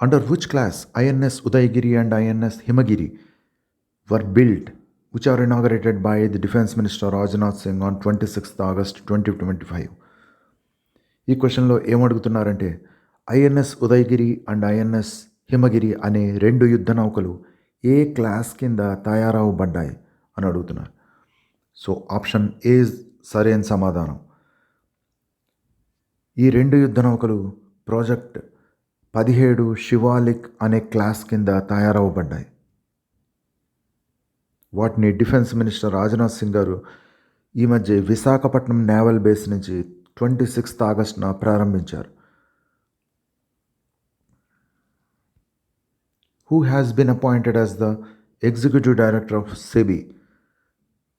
Under which class INS Udaygiri and INS Himagiri were built, which are inaugurated by the Defense Minister Rajnath Singh on 26th August 2025? ఈ క్వశ్చన్లో ఏమడుగుతున్నారంటే INS Udayagiri and INS Himagiri అనే రెండు యుద్ధ నౌకలు ఏ class కింద తయారవబడ్డాయి అని అడుగుతున్నారు so option ఏ సరైన సమాధానం ఈ రెండు యుద్ధ నౌకలు ప్రాజెక్ట్ పదిహేడు శివాలిక్ అనే క్లాస్ కింద తయారవబడ్డాయి వాటిని డిఫెన్స్ మినిస్టర్ రాజ్నాథ్ సింగ్ గారు ఈ మధ్య విశాఖపట్నం నేవల్ బేస్ నుంచి ట్వంటీ సిక్స్త్ ఆగస్టున ప్రారంభించారు. Who has been appointed as the executive director of SEBI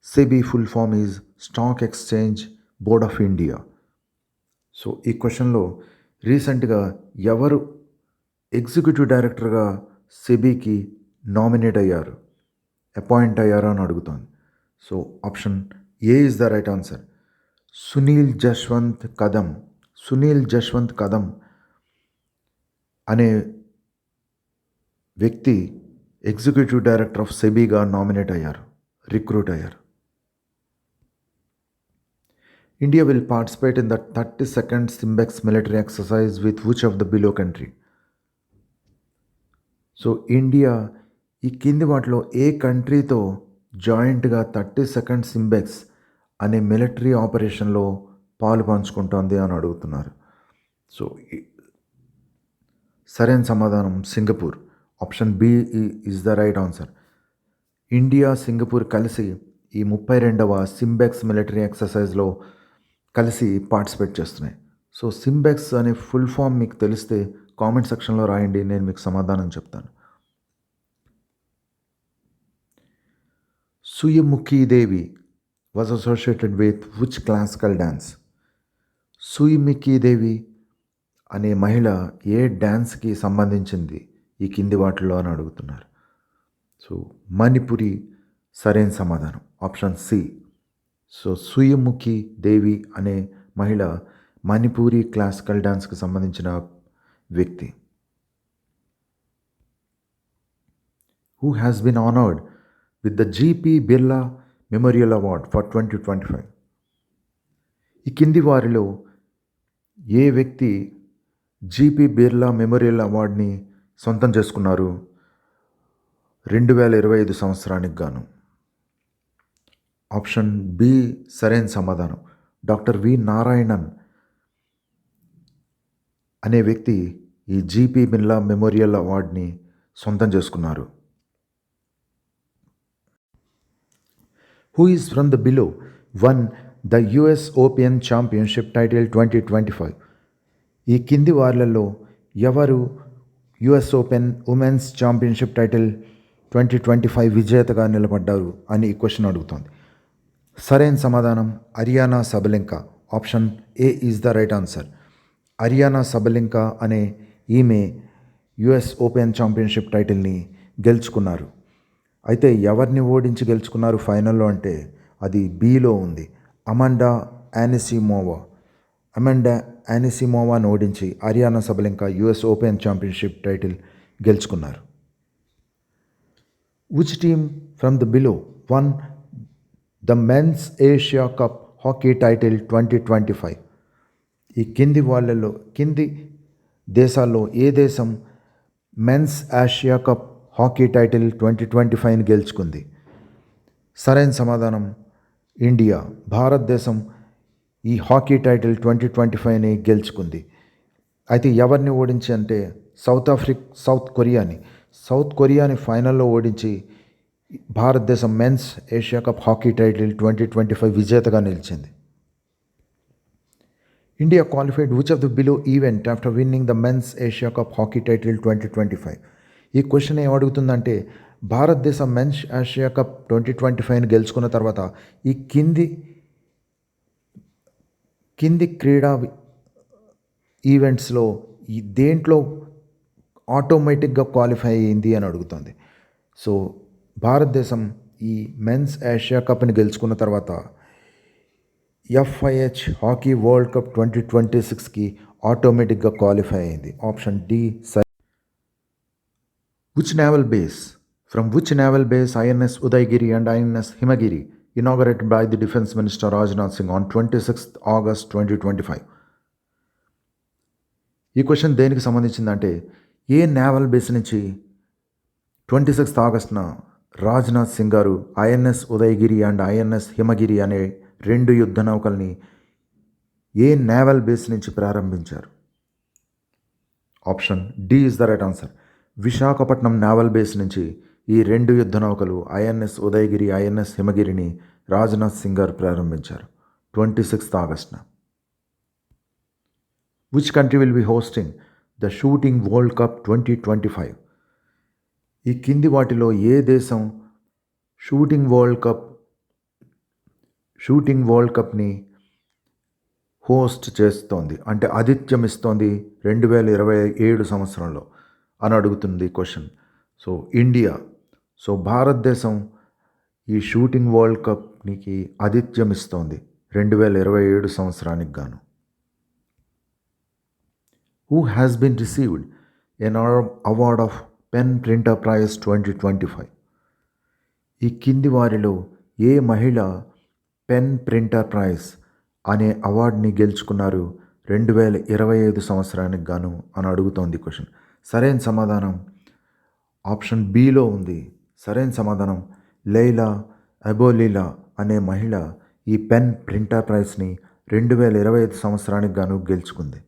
SEBI full form is stock exchange board of India so ఈ క్వశ్చన్లో రీసెంట్గా ఎవరు ఎగ్జిక్యూటివ్ డైరెక్టర్గా సెబీకి నామినేట్ అయ్యారు. అపాయింట్ అయ్యారు అని అడుగుతోంది. So option A is the right answer? Sunil Jaswant Kadam. Sunil Jaswant Kadam అనే వ్యక్తి ఎగ్జిక్యూటివ్ డైరెక్టర్ ఆఫ్ సెబీగా నామినేట్ అయ్యారు. రిక్రూట్ అయ్యారు. India will participate in the 32nd Simbex military exercise with which of the below country? So India ఈ కింది వాటిలో ఏ కంట్రీతో జాయింట్గా థర్టీ సెకండ్ సింబెక్స్ అనే మిలిటరీ ఆపరేషన్లో పాలు పంచుకుంటోంది అని అడుగుతున్నారు. సో సరైన సమాధానం Singapore. Option B is the right answer. India Singapore కలిసి ఈ ముప్పై రెండవ సింబెక్స్ మిలిటరీ ఎక్సర్సైజ్లో కలిసి పార్టిసిపేట్ చేస్తున్నాయి. సో సింబెక్స్ అనే ఫుల్ ఫామ్ మీకు తెలిస్తే కామెంట్ సెక్షన్లో రాయండి నేను మీకు సమాధానం చెప్తాను. Suyamukhi Devi was associated with which classical dance Suyamukhi Devi అనే మహిళ ఏ డ్యాన్స్కి సంబంధించింది ఈ కింది వాటిలో అని అడుగుతున్నారు. సో మణిపురి సరైన సమాధానం. Option C so Suyamukhi Devi అనే మహిళ మణిపూరి క్లాసికల్ డ్యాన్స్కి సంబంధించిన వ్యక్తి. Who has been honoured with the GP Birla memorial award for twenty twenty five ఈ కింది వారిలో ఏ వ్యక్తి జీపీ బిర్లా మెమోరియల్ అవార్డ్ని సొంతం చేసుకున్నారు? రెండు వేల ఇరవై ఐదు సంవత్సరానికి గాను. ఆప్షన్ బి సరైన సమాధానం. డాక్టర్ వి నారాయణన్ అనే వ్యక్తి ఈ జీపీ బిర్లా మెమోరియల్ అవార్డ్ని సొంతం చేసుకున్నారు. Who is from the below one the US open championship title twenty twenty five ఈ కింది వార్లలో ఎవరు US open women's championship title twenty twenty five విజేతగా నిలబడ్డారు అని ఈ క్వశ్చన్ అడుగుతోంది. సరైన సమాధానం Aryna Sabalenka option A is the right answer Aryna Sabalenka అనే ఈమె యుఎస్ ఓపెన్ ఛాంపియన్షిప్ టైటిల్ని గెలుచుకున్నారు. అయితే ఎవరిని ఓడించి గెలుచుకున్నారు ఫైనల్లో అంటే అది బిలో ఉంది. అమండా యానిసిమోవా. అమండా యానిసిమోవాను ఓడించి Aryna Sabalenka US Open championship title గెలుచుకున్నారు. Which team from the below won the men's Asia cup hockey title twenty twenty five ఈ కింది వాళ్ళలో కింది దేశాల్లో ఏ దేశం men's Asia cup hockey title twenty twenty ఫైవ్ని గెలుచుకుంది? సరైన సమాధానం ఇండియా. భారతదేశం ఈ హాకీ టైటిల్ ట్వంటీ ట్వంటీ ఫైవ్ని గెలుచుకుంది. అయితే ఎవరిని ఓడించి అంటే సౌత్ ఆఫ్రిక్ సౌత్ కొరియాని. సౌత్ కొరియాని ఫైనల్లో ఓడించి భారతదేశం men's Asia cup hockey title twenty twenty five విజేతగా నిలిచింది. India qualified which of the below event after winning the men's Asia cup hockey title twenty twenty five ఈ క్వశ్చన్ ఏమడుగుతుందంటే భారతదేశం men's Asia cup twenty twenty ఫైవ్ని గెలుచుకున్న తర్వాత ఈ కింది కింది క్రీడా ఈవెంట్స్లో ఈ దేంట్లో ఆటోమేటిక్గా క్వాలిఫై అయ్యింది అని అడుగుతుంది. సో భారతదేశం ఈ మెన్స్ ఏషియా కప్ని గెలుచుకున్న తర్వాత FIH hockey world cup twenty twenty సిక్స్కి ఆటోమేటిక్గా క్వాలిఫై అయింది. Option D Sye which naval base from which naval base INS Udayagiri and INS Himagiri inaugurated by the defence minister Rajnath Singh on twenty sixth August twenty twenty five ఈ question దేనికి సంబంధించిందంటే ఏ naval base నుంచి twenty sixth ఆగస్ట్న రాజ్నాథ్ సింగ్ గారు INS Udayagiri and INS Himagiri అనే రెండు యుద్ధ నౌకల్ని ఏ నేవల్ బేస్ నుంచి ప్రారంభించారు? Option D is the right answer. Visakhapatnam naval base నుంచి ఈ రెండు యుద్ధ నౌకలు ఐఎన్ఎస్ ఉదయగిరి ఐఎన్ఎస్ హిమగిరిని రాజ్నాథ్ సింగ్ గారు ప్రారంభించారు. Twenty sixth ఆగస్ట్న. Which country will be hosting the shooting world cup twenty twenty five ఈ కింది వాటిలో ఏ దేశం shooting world cup shooting world కప్ని host చేస్తోంది. అంటే ఆతిథ్యం ఇస్తోంది రెండు వేల ఇరవై ఏడు సంవత్సరంలో అని అడుగుతుంది క్వశ్చన్. So India. సో భారతదేశం ఈ షూటింగ్ వరల్డ్ కప్నికి ఆతిథ్యం ఇస్తోంది రెండు వేల ఇరవై ఏడు సంవత్సరానికి గాను. Who has been received an award of pen Pinter prize twenty twenty five ఈ కింది వారిలో ఏ మహిళ పెన్ ప్రింటర్ ప్రైజ్ అనే అవార్డుని గెలుచుకున్నారు రెండు వేల ఇరవై ఐదు సంవత్సరానికి గాను అని అడుగుతోంది క్వశ్చన్. సరైన సమాధానం ఆప్షన్ బిలో ఉంది. సరైన సమాధానం లైలా అబోలీలా అనే మహిళ ఈ పెన్ ప్రింటర్ ప్రైజ్ని రెండు వేల ఇరవై ఐదు సంవత్సరానికి గాను గెలుచుకుంది.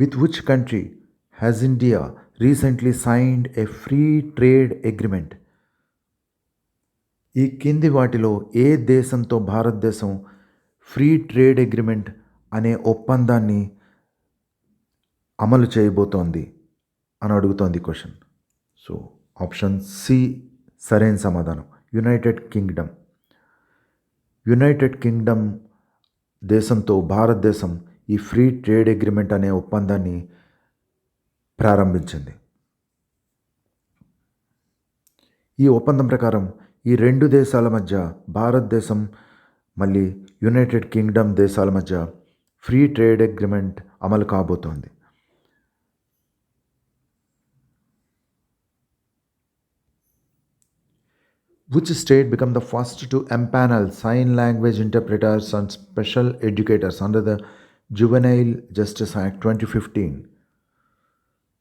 With which country has India recently signed a free trade agreement? ఈ కింది వాటిలో ఏ దేశంతో భారతదేశం ఫ్రీ ట్రేడ్ అగ్రిమెంట్ అనే ఒప్పందాన్ని అమలు చేయబోతోంది అని అడుగుతోంది క్వశ్చన్. సో ఆప్షన్ సి సరైన సమాధానం. United Kingdom. యునైటెడ్ కింగ్డమ్ దేశంతో భారతదేశం ఈ ఫ్రీ ట్రేడ్ అగ్రిమెంట్ అనే ఒప్పందాన్ని ప్రారంభించింది. ఈ ఒప్పందం ప్రకారం ఈ రెండు దేశాల మధ్య భారతదేశం మళ్ళీ యునైటెడ్ కింగ్డమ్ దేశాల మధ్య ఫ్రీ ట్రేడ్ అగ్రిమెంట్ అమలు కాబోతోంది. Which state become the first to empanel sign language interpreters and special educators under the juvenile justice act twenty fifteen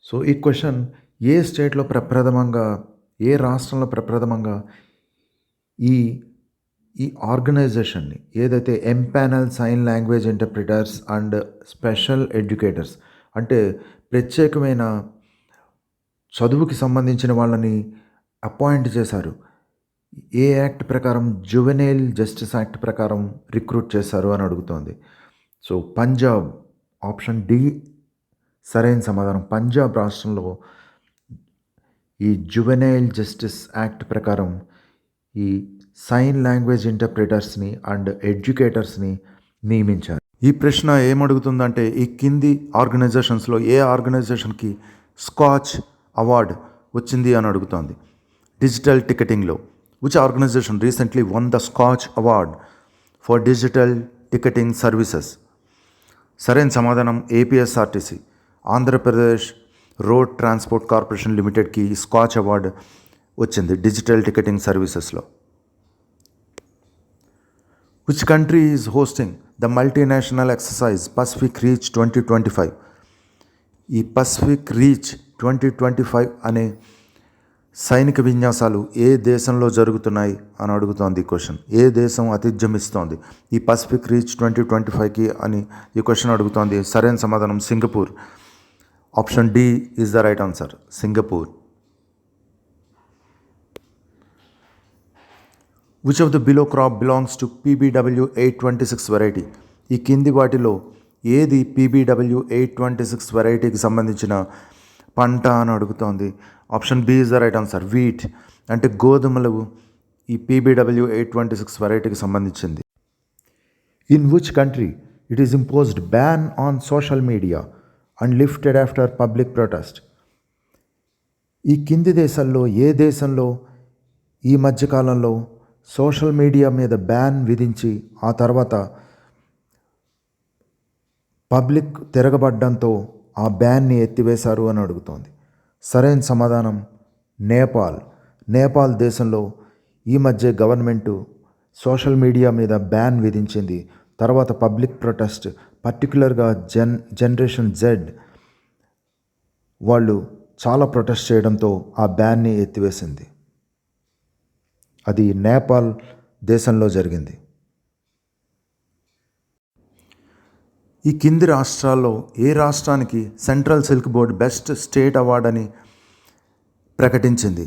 so ఈ క్వశ్చన్ ఏ స్టేట్లో ప్రప్రథమంగా ఏ రాష్ట్రంలో ప్రప్రథమంగా ఈ ఈ ఆర్గనైజేషన్ని ఏదైతే empanel sign language interpreters and special educators అంటే ప్రత్యేకమైన చదువుకి సంబంధించిన వాళ్ళని అపాయింట్ చేశారు. ఏ యాక్ట్ ప్రకారం జువెనైల్ జస్టిస్ యాక్ట్ ప్రకారం రిక్రూట్ చేశారు అని అడుగుతోంది. సో పంజాబ్ ఆప్షన్ డి సరైన సమాధానం. పంజాబ్ రాష్ట్రంలో ఈ జువెనైల్ జస్టిస్ యాక్ట్ ప్రకారం ఈ సైన్ లాంగ్వేజ్ ఇంటర్ప్రిటర్స్ని అండ్ ఎడ్యుకేటర్స్ని నియమించారు. ఈ ప్రశ్న ఏమడుగుతుందంటే ఈ కింది ఆర్గనైజేషన్స్లో ఏ ఆర్గనైజేషన్కి స్కాచ్ అవార్డ్ వచ్చింది అని అడుగుతోంది. డిజిటల్ టికెటింగ్లో which organisation recently won the Skoch award for digital ticketing services సరైన సమాధానం APSRTC Andhra Pradesh road transport corporation లిమిటెడ్కి స్కాచ్ అవార్డు వచ్చింది డిజిటల్ టికెటింగ్ సర్వీసెస్లో. Which country is hosting the multinational exercise Pacific Reach twenty twenty five ఈ Pacific Reach twenty twenty five అనే సైనిక విన్యాసాలు ఏ దేశంలో జరుగుతున్నాయి అని అడుగుతోంది ఈ క్వశ్చన్ ఏ దేశం అతిజమిస్తోంది? ఇస్తోంది ఈ పసిఫిక్ రీచ్ ట్వంటీ ట్వంటీ ఫైవ్కి అని ఈ క్వశ్చన్ అడుగుతోంది. సరైన సమాధానం Singapore. Option D is the right answer Singapore. Which of the below crop belongs to PBW eight twenty six variety ఈ కింది వాటిలో ఏది పీబీడబ్ల్యూ ఎయిట్ ట్వంటీ సిక్స్ వెరైటీకి సంబంధించిన పంట అని అడుగుతోంది? Option B is the right answer wheat అంటే గోధుమలు ఈ పీబీడబ్ల్యూ ఎయిట్ ట్వంటీ సిక్స్ వెరైటీకి సంబంధించింది. In which country it is imposed ban on social media and lifted after public protest ఈ కింది దేశాల్లో ఏ దేశంలో ఈ మధ్యకాలంలో సోషల్ మీడియా మీద బ్యాన్ విధించి ఆ తర్వాత పబ్లిక్ తిరగబడ్డంతో ఆ బ్యాన్ని ఎత్తివేశారు అని అడుగుతోంది. సరైన సమాధానం నేపాల్. నేపాల్ దేశంలో ఈ మధ్య గవర్నమెంటు సోషల్ మీడియా మీద బ్యాన్ విధించింది. తర్వాత పబ్లిక్ ప్రొటెస్ట్ పర్టికులర్గా జన్ జనరేషన్ జెడ్ వాళ్ళు చాలా ప్రొటెస్ట్ చేయడంతో ఆ బ్యాన్ని ఎత్తివేసింది. అది నేపాల్ దేశంలో జరిగింది. ఈ కింది రాష్ట్రాల్లో ఏ రాష్ట్రానికి central silk board best state award అని ప్రకటించింది?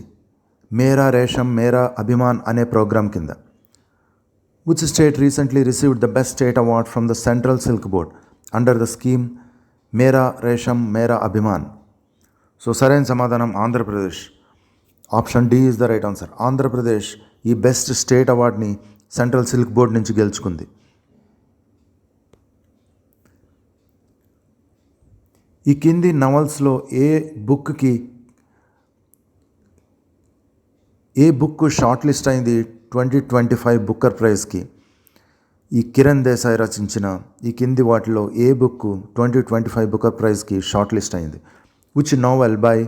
మేరా రేషం మేరా అభిమాన్ అనే ప్రోగ్రాం కింద. Which state recently received the best state award from the central silk board under the scheme Mera Resham Mera Abhimaan so సరైన సమాధానం Andhra Pradesh. Option D is the right answer. Andhra Pradesh ఈ బెస్ట్ స్టేట్ అవార్డ్ని central silk board నుంచి గెలుచుకుంది. ఈ కింది నవల్స్లో ఏ బుక్కి ఏ బుక్ షార్ట్ లిస్ట్ అయింది ట్వంటీ ట్వంటీ ఫైవ్ బుక్కర్ ప్రైజ్కి? ఈ కిరణ్ దేశాయ్ రచించిన ఈ కింది వాటిలో ఏ book twenty twenty five Booker ప్రైజ్కి shortlist అయింది? Which novel by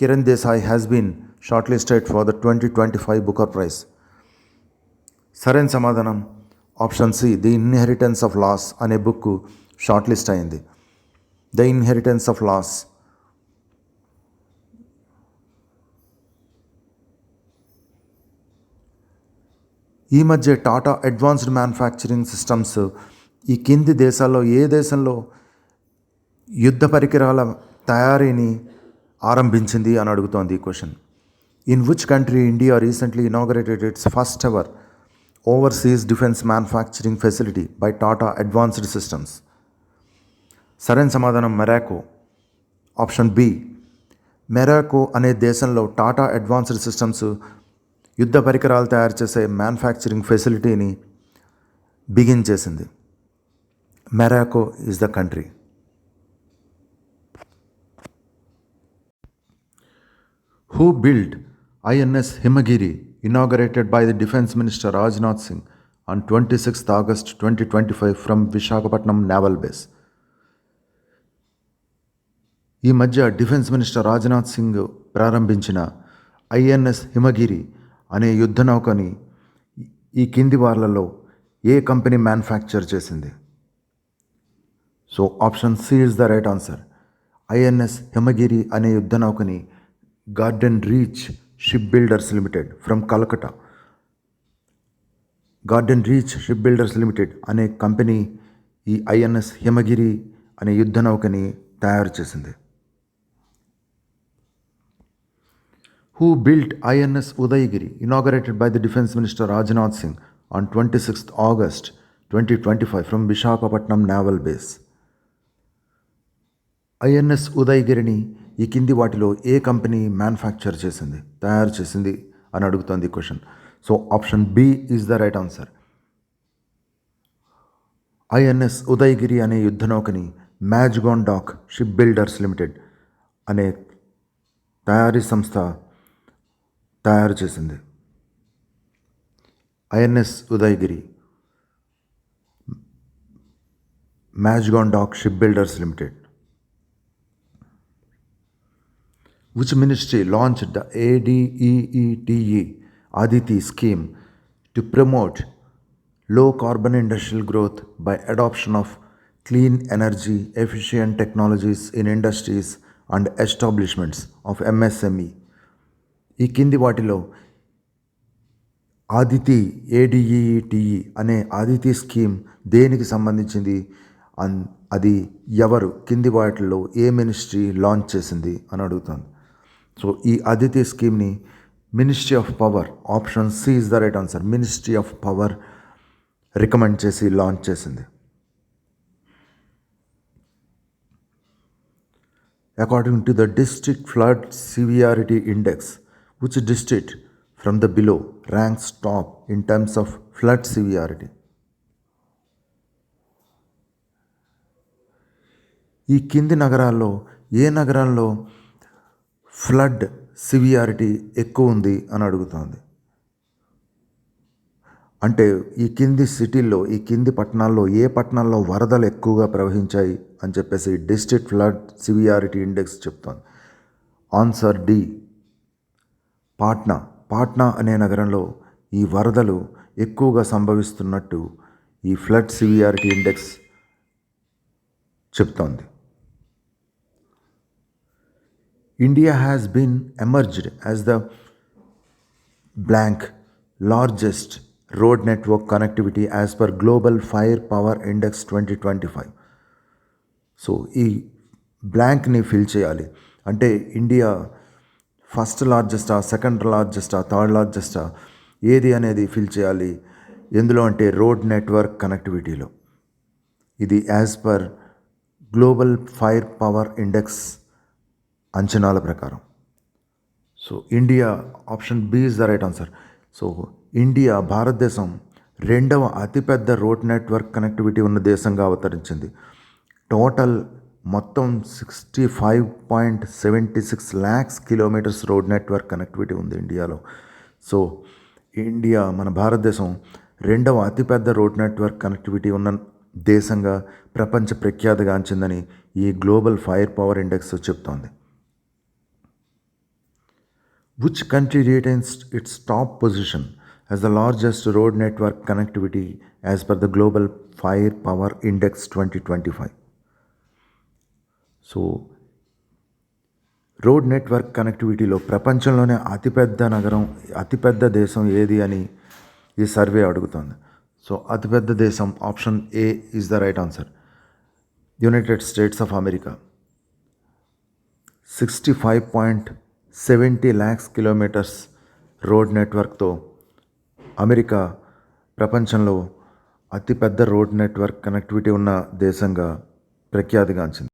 Kiran Desai has been shortlisted for the twenty twenty five Booker prize సరైన సమాధానం. Option C The Inheritance of Loss అనే బుక్ షార్ట్ లిస్ట్ అయింది. The inheritance of loss ఈ మధ్య Tata advanced manufacturing systems ఈ కింది దేశాల్లో ఏ దేశంలో యుద్ధ పరికరాల తయారీని ఆరంభించింది అని అడుగుతోంది ఈ question in which country India recently inaugurated its first ever overseas defence manufacturing facility by Tata Advanced Systems సరైన సమాధానం మెరాకో. ఆప్షన్ బి మెరాకో అనే దేశంలో టాటా అడ్వాన్స్డ్ సిస్టమ్స్ యుద్ధ పరికరాలు తయారు చేసే మ్యానుఫ్యాక్చరింగ్ ఫెసిలిటీని బిగిన్ చేసింది. Morocco is the country who build INS Himagiri inaugurated by the defence minister Rajnath Singh on twenty sixth August twenty twenty five from Visakhapatnam naval base ఈ మధ్య డిఫెన్స్ మినిస్టర్ రాజ్నాథ్ సింగ్ ప్రారంభించిన INS హిమగిరి అనే యుద్ధ నౌకని ఈ కింది వార్లలో ఏ కంపెనీ మ్యానుఫ్యాక్చర్ చేసింది? So option C is the right answer INS Himagiri అనే యుద్ధ నౌకని Garden Reach Shipbuilders Limited from Kolkata Garden Reach Shipbuilders Limited అనే కంపెనీ ఈ ఐఎన్ఎస్ హిమగిరి అనే యుద్ధ నౌకని తయారు చేసింది. Who built INS Udayagiri inaugurated by the defence minister Rajnath Singh on twenty sixth August twenty twenty five from Visakhapatnam naval base INS ఉదయగిరిని ఈ కింది వాటిలో ఏ కంపెనీ మ్యానుఫ్యాక్చర్ చేసింది తయారు చేసింది అని అడుగుతోంది question. So option B is the right answer. INS Udayagiri అనే యుద్ధ నౌకని Mazagon Dock Shipbuilders Limited అనే తయారీ సంస్థ తయారు చేసింది. INS Udayagiri Mazagon Dock Shipbuilders Limited. Which ministry launched the ADEETE Aditi scheme to promote low carbon industrial growth by adoption of clean energy efficient technologies in industries and establishments of MSME. ఈ కింది వాటిలో ఆదితి ఏడిఈటిఈ అనే Aditi scheme దేనికి సంబంధించింది అన్ అది ఎవరు కింది వాటిల్లో ఏ మినిస్ట్రీ లాంచ్ చేసింది అని అడుగుతుంది సో ఈ అదితి స్కీమ్ని Ministry of Power option C is the right answer Ministry of Power recommend చేసి లాంచ్ చేసింది. According to the district flood severity index which district from the below ranks top in terms of flood severity ఈ కింది నగరాల్లో ఏ నగరాల్లో flood severity ఎక్కువ ఉంది అని అడుగుతోంది. అంటే ఈ కింది సిటీల్లో ఈ కింది పట్టణాల్లో ఏ పట్టణాల్లో వరదలు ఎక్కువగా ప్రవహించాయి అని చెప్పేసి డిస్ట్రిక్ట్ ఫ్లడ్ సివియారిటీ ఇండెక్స్ చెప్తోంది. Answer D Patna. పాట్నా అనే నగరంలో ఈ వరదలు ఎక్కువగా సంభవిస్తున్నట్టు ఈ ఫ్లడ్ సివియారిటీ ఇండెక్స్ చెప్తోంది. India has been emerged as the blank largest road network connectivity as per global index twenty index 2025 so ఈ బ్లాంక్ని ఫిల్ చేయాలి. అంటే ఇండియా ఫస్ట్ లార్జెస్టా సెకండ్ లార్జెస్టా థర్డ్ లార్జెస్టా ఏది అనేది ఫిల్ చేయాలి? ఎందులో అంటే రోడ్ నెట్వర్క్ కనెక్టివిటీలో ఇది as per global firepower index అంచనాల ప్రకారం. So India option B is the right answer so India భారతదేశం రెండవ అతిపెద్ద రోడ్ నెట్వర్క్ కనెక్టివిటీ ఉన్న దేశంగా అవతరించింది. టోటల్ మొత్తం sixty five point seventy six lakhs kilometres road network connectivity ఉంది ఇండియాలో. సో ఇండియా మన భారతదేశం రెండవ అతిపెద్ద రోడ్ నెట్వర్క్ కనెక్టివిటీ ఉన్న దేశంగా ప్రపంచ ప్రఖ్యాతిగాంచిందని ఈ గ్లోబల్ ఫైర్ పవర్ ఇండెక్స్ చెప్తోంది. Which country retains its top position as the largest road network connectivity as per the global Firepower index 2025 so road network కనెక్టివిటీలో ప్రపంచంలోనే అతిపెద్ద నగరం అతిపెద్ద దేశం ఏది అని ఈ సర్వే అడుగుతుంది సో అతిపెద్ద దేశం option A is the right answer United States of America sixty five point seventy lakhs kilometres road నెట్వర్క్తో America ప్రపంచంలో అతిపెద్ద రోడ్ నెట్వర్క్ కనెక్టివిటీ ఉన్న దేశంగా ప్రఖ్యాతిగాంచింది.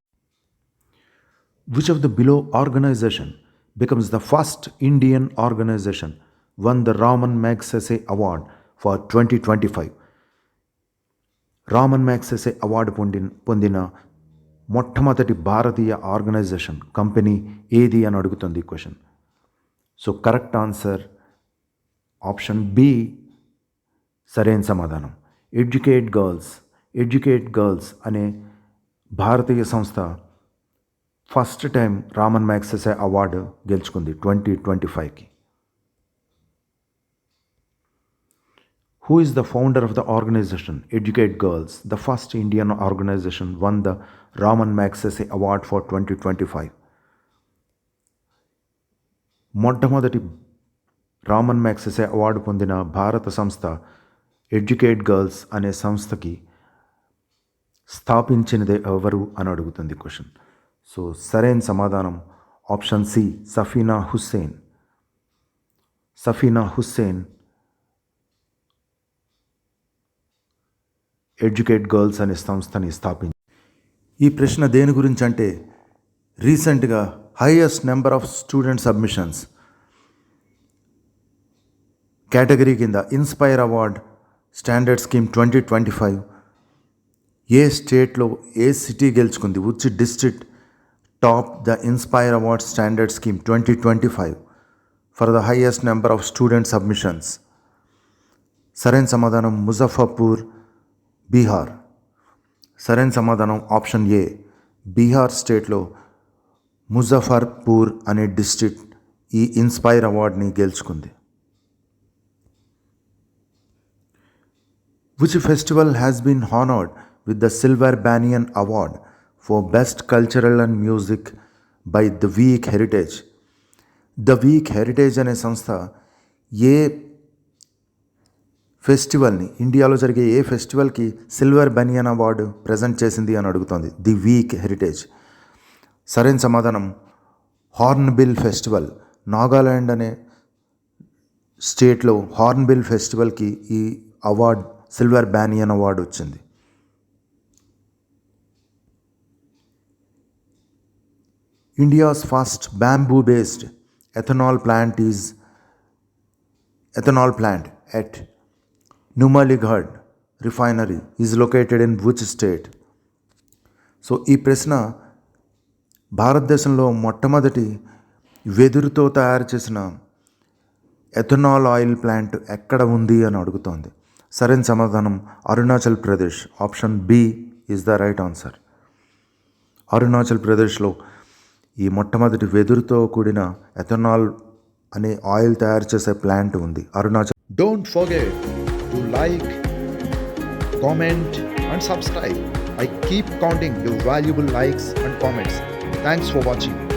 Which of the below organization becomes the first Indian organization won the Ramon Magsaysay award for twenty twenty five Ramon Magsaysay award పొందిన పొందిన మొట్టమొదటి భారతీయ organisation company ఏది అని అడుగుతుంది ఈ question. So correct answer option B సరైన సమాధానం. ఎడ్యుకేట్ గర్ల్స్ ఎడ్యుకేట్ గర్ల్స్ అనే భారతీయ సంస్థ first time Ramon Magsaysay award గెలుచుకుంది ట్వంటీ ట్వంటీ ఫైవ్కి. Who is the founder of the organization Educate Girls the first Indian organization won the Ramon Magsaysay award for twenty twenty five మొట్టమొదటి Ramon Magsaysay award పొందిన భారత సంస్థ educate Girls అనే సంస్థకి స్థాపించినదే ఎవరు అని అడుగుతుంది క్వశ్చన్. సో సరైన సమాధానం option C Safeena Husain. Safeena Husain Educate Girls అనే సంస్థని స్థాపించి ఈ ప్రశ్న దేని గురించి అంటే రీసెంట్గా highest number of student submissions category కింద Inspire award standard scheme twenty twenty five ఏ స్టేట్లో ఏ సిటీ గెలుచుకుంది ఉచ్చి district top the Inspire award standard scheme twenty twenty five for the highest number of student submissions సరైన సమాధానం ముజఫర్పూర్ బీహార్. సరైన సమాధానం option A Bihar స్టేట్లో ముజఫర్పూర్ అనే డిస్టిక్ ఈ ఇన్స్పైర్ అవార్డ్ని గెలుచుకుంది. Which festival has been honoured with the Silver Banyan award for best cultural and music by the Week Heritage the Week Heritage అనే సంస్థ ఏ ఫెస్టివల్ని ఇండియాలో జరిగే ఏ ఫెస్టివల్కి సిల్వర్ బనియన్ అవార్డు ప్రజెంట్ చేసింది అని అడుగుతోంది. The Week Heritage. సరైన సమాధానం హార్న్బిల్ ఫెస్టివల్. నాగాలాండ్ అనే స్టేట్లో హార్న్బిల్ ఫెస్టివల్కి ఈ అవార్డ్ సిల్వర్ బ్యానియన్ అవార్డు వచ్చింది. India's first bamboo based ethanol plant is ethanol plant at Numaligarh refinery is located in which state? So ఈ ప్రశ్న భారతదేశంలో మొట్టమొదటి వెదురుతో తయారు చేసిన ఎథనాల్ ఆయిల్ ప్లాంట్ ఎక్కడ ఉంది అని అడుగుతోంది. సరైన సమాధానం Arunachal Pradesh. Option B is the right answer Arunachal ప్రదేశ్లో ఈ మొట్టమొదటి వెదురుతో కూడిన ఎథనాల్ అనే ఆయిల్ తయారు చేసే ప్లాంట్ ఉంది. Arunachal don't forget to like, comment, and subscribe. I keep counting your valuable likes and comments. Thanks for watching.